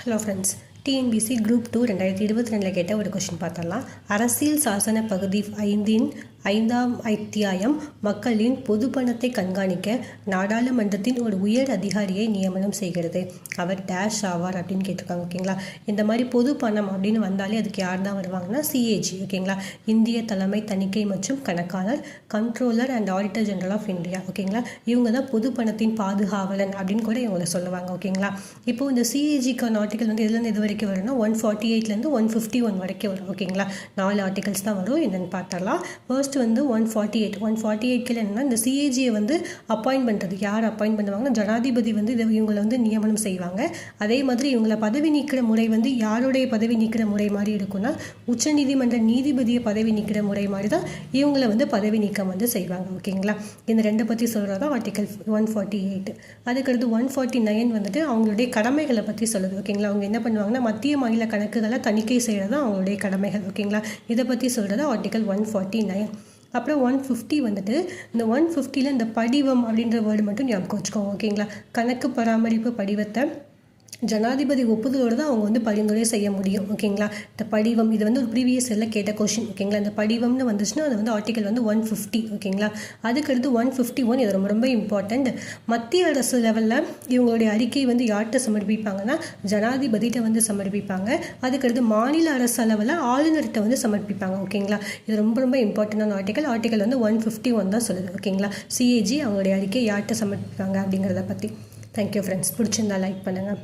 Hello friends TNPSC group two ரெண்டாயிரத்தி இருபத்தி ரெண்டில் கேட்ட ஒரு கொஷின் பார்த்தரலாம் அரசியல் சாசன பகுதி ஐந்தின் ஐந்தாம் அத்தியாயம் மக்களின் பொது பணத்தை கண்காணிக்க நாடாளுமன்றத்தின் ஒரு உயர் அதிகாரியை நியமனம் செய்கிறது. அவர் டேஷ் ஆவார் அப்படின்னு கேட்டிருக்காங்க ஓகேங்களா இந்த மாதிரி பொது பணம் அப்படின்னு வந்தாலே அதுக்கு யார் தான் வருவாங்கன்னா சிஏஜி ஓகேங்களா இந்திய தலைமை தணிக்கை மற்றும் கணக்காளர் controller and auditor general of India ஓகேங்களா இவங்க தான் பொது பணத்தின் பாதுகாவலன் அப்படின்னு கூட இவங்களை சொல்லுவாங்க ஓகேங்களா இப்போ இந்த சிஏஜிக்கான ஆர்டிகல் வந்து எதுலேருந்து இது வரைக்கும் வரும்னா ஒன் ஃபார்ட்டி எயிட்லேருந்து ஒன் ஃபிஃப்டி ஒன் வரைக்கும் வரும் ஓகேங்களா நாலு ஆர்டிகல்ஸ் தான் வரும். என்னென்னு பார்த்தரலாம் ஃபர்ஸ்ட் வந்து one forty eight one forty eight என்னன்னா இந்த சிஏஜியை வந்து அப்பாயிண்ட் பண்ணுறது யார் அப்பாயிண்ட் பண்ணுவாங்கன்னா ஜனாதிபதி வந்து இதை இவங்களை வந்து நியமனம் செய்வாங்க. அதே மாதிரி இவங்களை பதவி நீக்கிற முறை வந்து யாருடைய பதவி நீக்கிற முறை மாதிரி இருக்கும்னா உச்சநீதிமன்ற நீதிபதியை பதவி நீக்கிற முறை மாதிரி தான் இவங்களை வந்து பதவி நீக்கம் வந்து செய்வாங்க. ஓகேங்களா? இந்த ரெண்டை பற்றி சொல்கிறது தான் ஆர்டிகல் ஒன் ஃபார்ட்டி எயிட் அதுக்கடுத்து ஒன் ஃபார்ட்டி நைன் வந்துட்டு அவங்களுடைய கடமைகளை பற்றி சொல்லுது. ஓகேங்களா? அவங்க என்ன பண்ணுவாங்கன்னா மத்திய மாநில கணக்குகளை தணிக்கை செய்கிறது தான் அவங்களுடைய கடமைகள். ஓகேங்களா? இதை பற்றி சொல்கிறது ஆர்டிகல் ஒன் ஃபார்ட்டி நைன் அப்புறம் ஒன் ஃபிஃப்டி வந்துட்டு இந்த ஒன் ஃபிஃப்டியில் இந்த படிவம் அப்படின்ற வேர்டு மட்டும் ஞாபகம் வச்சுக்கோங்க ஓகேங்களா கணக்கு பராமரிப்பு படிவத்தை ஜனாதிபதி ஒப்புதலோடு தான் அவங்க வந்து பரிந்துரை செய்ய முடியும் ஓகேங்களா? இந்த படிவம் இது வந்து ஒரு ப்ரீவியஸ் எல்லாம் கேட்ட கொஷின் ஓகேங்களா? இந்த படிவம்னு வந்துச்சுன்னா அது வந்து ஆர்டிகல் வந்து ஒன் ஃபிஃப்டி ஓகேங்களா? அதுக்கடுத்து ஒன் ஃபிஃப்டி ஒன் இது ரொம்ப ரொம்ப இம்பார்ட்டண்ட் மத்திய அரசு லெவலில் இவங்களுடைய அறிக்கை வந்து யார்கிட்ட சமர்ப்பிப்பாங்கன்னா ஜனாதிபதிகிட்ட வந்து சமர்ப்பிப்பாங்க. அதுக்கடுத்து மாநில அரசு அளவில் ஆளுநர்கிட்ட வந்து சமர்ப்பிப்பாங்க ஓகேங்களா? இது ரொம்ப ரொம்ப இம்பார்ட்டண்டான ஆர்டிகல் ஆர்டிகல் வந்து ஒன் ஃபிஃப்டி ஒன் தான் சொல்லுது ஓகேங்களா? சிஏஜி அவங்களுடைய அறிக்கை யார்கிட்ட சமர்ப்பிப்பாங்க அப்படிங்கிறத பற்றி தேங்க்யூ ஃப்ரெண்ட்ஸ் பிடிச்சிருந்தா லைக் பண்ணுங்கள்